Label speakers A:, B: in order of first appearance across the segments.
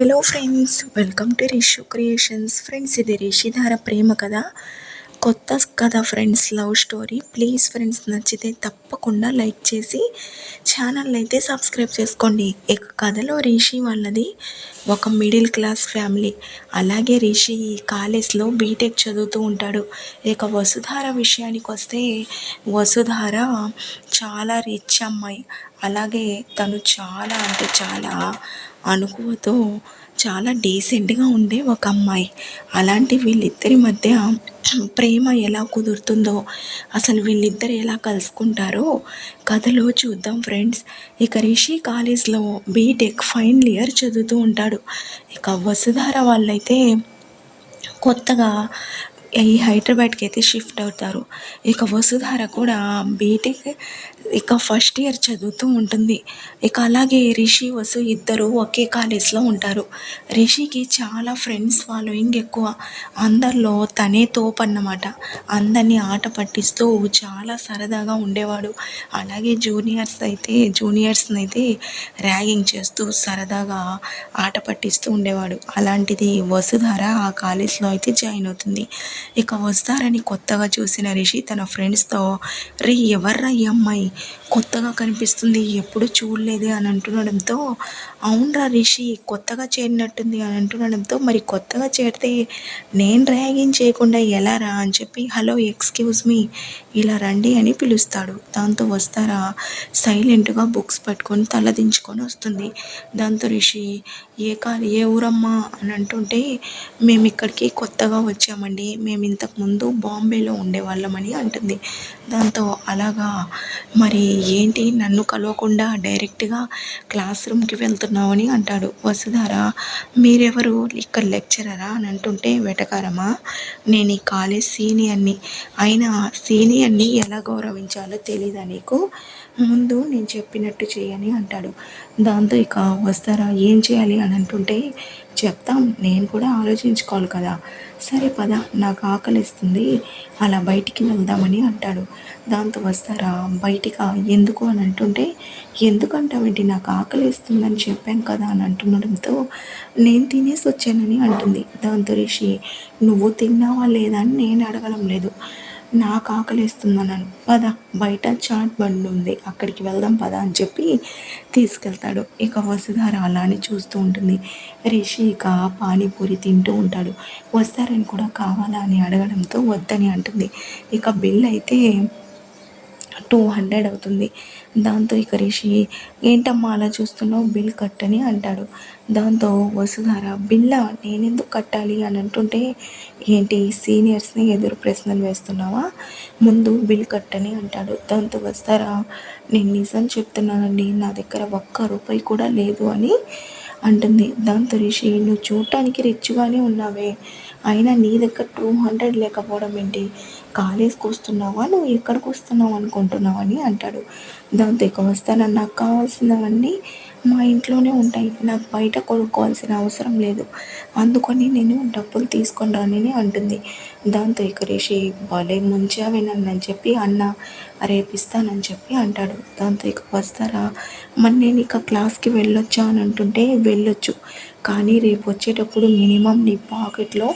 A: Hello friends welcome to Rishu creations friends ఇది రిషిధార ప్రేమ కథ కొత్త కథ friends love story. Please friends నచ్చితే తప్పకుండా లైక్ చేసి ఛానల్ అయితే సబ్స్క్రైబ్ చేసుకోండి. ఇక కథలో రిషి వాళ్ళది ఒక మిడిల్ క్లాస్ ఫ్యామిలీ. అలాగే రిషి కాలేజ్లో బీటెక్ చదువుతూ ఉంటాడు. ఇక వసుధార విషయానికి వస్తే వసుధార చాలా రిచ్ అమ్మాయి. అలాగే తను చాలా అంటే చాలా అనుకువతో చాలా డీసెంట్గా ఉండే ఒక అమ్మాయి. అలాంటి వీళ్ళిద్దరి మధ్య ప్రేమ ఎలా కుదురుతుందో అసలు వీళ్ళిద్దరు ఎలా కలుసుకుంటారో కథలో చూద్దాం ఫ్రెండ్స్. ఇక రిషి కాలేజ్లో బీటెక్ ఫైనల్ ఇయర్ చదువుతూ ఉంటాడు. ఇక వసుధార వాళ్ళైతే కొత్తగా ఈ హైదరాబాద్కి అయితే షిఫ్ట్ అవుతారు. ఇక వసుధార కూడా బీటెక్ ఇక ఫస్ట్ ఇయర్ చదువుతూ ఉంటుంది. ఇక అలాగే రిషి వసు ఇద్దరు ఒకే కాలేజ్లో ఉంటారు. రిషికి చాలా ఫ్రెండ్స్ ఫాలోయింగ్ ఎక్కువ. అందరిలో తనే తోపు అన్నమాట అందరినీ ఆట పట్టిస్తూ చాలా సరదాగా ఉండేవాడు. అలాగే జూనియర్స్ అయితే జూనియర్స్ని అయితే ర్యాగింగ్ చేస్తూ సరదాగా ఆట పట్టిస్తూ ఉండేవాడు. అలాంటిది వసుధార ఆ కాలేజ్లో అయితే జాయిన్ అవుతుంది. ఇక వస్తారని కొత్తగా చూసిన రిషి తన ఫ్రెండ్స్తో రే ఎవర్రా ఈ అమ్మాయి? కొత్తగా కనిపిస్తుంది ఎప్పుడు చూడలేదే అని అంటుండడంతో అవునరా రిషి కొత్తగా చేరినట్టుంది అని అంటుండడంతో మరి కొత్తగా చేరితే నేను ర్యాగింగ్ చేయకుండా ఎలా రా అని చెప్పి హలో ఎక్స్క్యూజ్ మీ ఇలా రండి అని పిలుస్తాడు. దాంతో వస్తారా? సైలెంట్గా బుక్స్ పట్టుకొని తలదించుకొని వస్తుంది. దాంతో రిషి ఏ కాలు ఏ ఊరమ్మా? అని అంటుంటే మేము ఇక్కడికి కొత్తగా వచ్చామండి. మేము మేము ఇంతకుముందు బాంబేలో ఉండేవాళ్ళమని అంటుంది. దాంతో అలాగా మరి ఏంటి? నన్ను కలవకుండా డైరెక్ట్గా క్లాస్ రూమ్కి వెళ్తున్నావని అంటాడు. వసుధార మీరెవరు? ఇక్కడ లెక్చరరా? అని అంటుంటే వెటకారమా నేను ఈ కాలేజ్ సీనియర్ని. అయినా సీనియర్ని ఎలా గౌరవించాలో తెలీదా నీకు? ముందు నేను చెప్పినట్టు చేయని అంటాడు. దాంతో ఇక వస్తారా ఏం చేయాలి? అని అంటుంటే చెప్తాం. నేను కూడా ఆలోచించుకోవాలి కదా. సరే పద నాకు ఆకలిస్తుంది. అలా బయటికి వెళ్దామని అంటాడు. దాంతో వస్తారా? బయటికి? ఎందుకు అని అంటుంటే ఎందుకంటావేంటి నాకు ఆకలిస్తుందని చెప్పాను కదా అని అంటుండడంతో నేను తినేసి వచ్చానని అంటుంది. దాంతో రిషి నువ్వు తిన్నావా లేదా? అని నేను అడగడం లేదు. నాకు ఆకలిస్తుందన్నాను. పద బయట చాట్ బండి ఉంది. అక్కడికి వెళ్దాం పద అని చెప్పి తీసుకెళ్తాడు. ఇక వసుధార అలానే చూస్తూ ఉంటుంది. రిషి ఇక పానీపూరి తింటూ ఉంటాడు. వస్తారని కూడా కావాలా అని అడగడంతో వద్దని అంటుంది. ఇక బిల్ అయితే టూ హండ్రెడ్ అవుతుంది. దాంతో ఇక రిషి ఏంటమ్మా అలా చూస్తున్నావు? బిల్ కట్టని అంటాడు. దాంతో వసుధార బిల్లా నేనెందుకు కట్టాలి? అని అంటుంటే ఏంటి సీనియర్స్ని ఎదురు ప్రశ్నలు వేస్తున్నావా? ముందు బిల్ కట్టని అంటాడు. దాంతో వస్తారా నేను నిజం చెప్తున్నానండి. నా దగ్గర ఒక్క రూపాయి కూడా లేదు అని అంటుంది. దాంతో రిషి నువ్వు చూడటానికి రిచ్గానే ఉన్నావే. అయినా నీ దగ్గర టూ హండ్రెడ్ లేకపోవడం ఏంటి? కాలేజ్కి వస్తున్నావా? నువ్వు ఎక్కడికి వస్తున్నావు అనుకుంటున్నావు? అని అంటాడు. దాంతో ఇక వస్తానని నాకు కావాల్సినవన్నీ మా ఇంట్లోనే ఉంటాయి. నాకు బయట కొనుక్కోవాల్సిన అవసరం లేదు. అందుకని నేను డబ్బులు తీసుకొని రానని అంటుంది. దాంతో ఇక భలే ముంచావే నన్ను చెప్పి అన్న రేపిస్తానని చెప్పి అంటాడు. దాంతో ఇక వస్తారా? మరి నేను ఇక క్లాస్కి వెళ్ళొచ్చా అని అంటుంటే వెళ్ళొచ్చు. కానీ రేపు వచ్చేటప్పుడు మినిమం నీ పాకెట్లో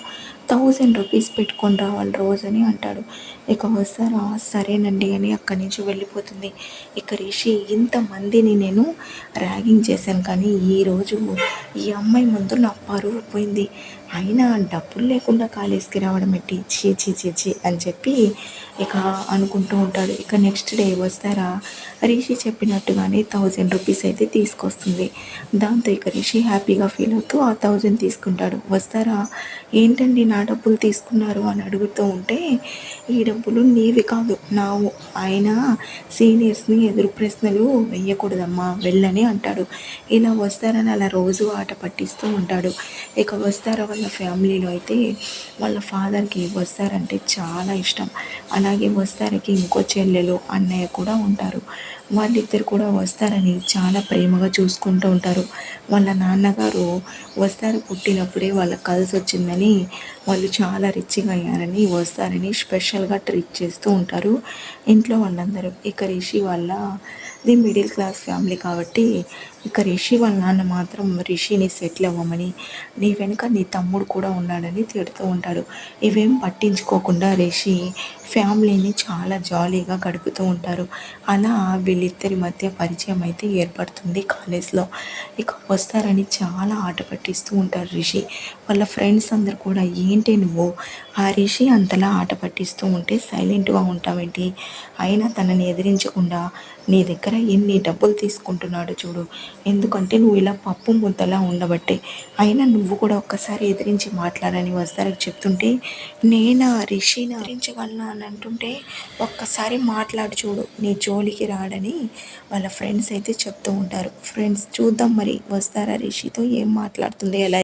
A: థౌజండ్ రూపీస్ పెట్టుకొని రావాలి రోజు అని అంటాడు. ఇక వస్తారా? సరేనండి అని అక్కడి నుంచి వెళ్ళిపోతుంది. ఇక రిషి ఇంతమందిని నేను ర్యాగింగ్ చేశాను కానీ ఈరోజు ఈ అమ్మాయి ముందు నా పరువు పోయింది. అయినా డబ్బులు లేకుండా కాలేజీకి రావడం ఏంటి? చీ చీ చీ చీ అని చెప్పి ఇక అనుకుంటూ ఉంటాడు. ఇక నెక్స్ట్ డే వస్తారా? రిషి చెప్పినట్టుగానే థౌజండ్ రూపీస్ అయితే తీసుకొస్తుంది. దాంతో ఇక రిషి హ్యాపీగా ఫీల్ అవుతూ ఆ థౌజండ్ తీసుకుంటాడు. వస్తారా? ఏంటండి నా డబ్బులు తీసుకున్నారు అని అడుగుతూ ఉంటే ఈ డబ్బులు నీవి కాదు నావు. ఆయన సీనియర్స్ని ఎదురు ప్రశ్నలు వెయ్యకూడదమ్మా వెళ్ళని అంటాడు. ఇలా వస్తారని అలా రోజు ఆట పట్టిస్తూ ఉంటాడు. ఇక వస్తారా వాళ్ళ ఫ్యామిలీలో అయితే వాళ్ళ ఫాదర్కి వస్తారంటే చాలా ఇష్టం. అలాగే వస్తారకి ఇంకో చెల్లెలు అన్నయ్య కూడా ఉంటారు. వాళ్ళిద్దరు కూడా వస్తారని చాలా ప్రేమగా చూసుకుంటూ ఉంటారు. వాళ్ళ నాన్నగారు వస్తారు పుట్టినప్పుడే వాళ్ళకి కలిసి వచ్చిందని వాళ్ళు చాలా రిచ్గా అయ్యారని వస్తారని స్పెషల్గా ట్రీట్ చేస్తూ ఉంటారు. ఇంట్లో వాళ్ళందరూ ఇక రిషి వాళ్ళ ఇది మిడిల్ క్లాస్ ఫ్యామిలీ కాబట్టి ఇక రిషి వాళ్ళ నాన్న మాత్రం రిషిని సెటిల్ అవ్వమని నీ వెనుక నీ తమ్ముడు కూడా ఉన్నాడని తిడుతూ ఉంటాడు. ఇవేం పట్టించుకోకుండా రిషి ఫ్యామిలీని చాలా జాలీగా గడుపుతూ ఉంటారు. అలా వీళ్ళిద్దరి మధ్య పరిచయం అయితే ఏర్పడుతుంది కాలేజ్లో. ఇక వస్తారని చాలా ఆట పట్టిస్తూ ఉంటారు రిషి. వాళ్ళ ఫ్రెండ్స్ అందరు కూడా ఏంటి నువ్వు? ఆ రిషి అంతలా ఆట పట్టిస్తూ ఉంటే సైలెంట్గా ఉంటావేంటి? అయినా తనని ఎదిరించకుండా నీ దగ్గర ఎన్ని డబ్బులు తీసుకుంటున్నాడు చూడు. ఎందుకంటే నువ్వు ఇలా పప్పు ముద్దలా ఉండబట్టే. అయినా నువ్వు కూడా ఒక్కసారి ఎదిరించి మాట్లాడని వస్తారని చెప్తుంటే నేనా రిషిని? ఎదిరించగలను అని అంటుంటే ఒక్కసారి మాట్లాడు చూడు. నీ జోలికి రాడని వాళ్ళ ఫ్రెండ్స్ అయితే చెప్తూ ఉంటారు. ఫ్రెండ్స్ చూద్దాం మరి వస్తారా రిషితో? ఏం మాట్లాడుతుంది? ఎలా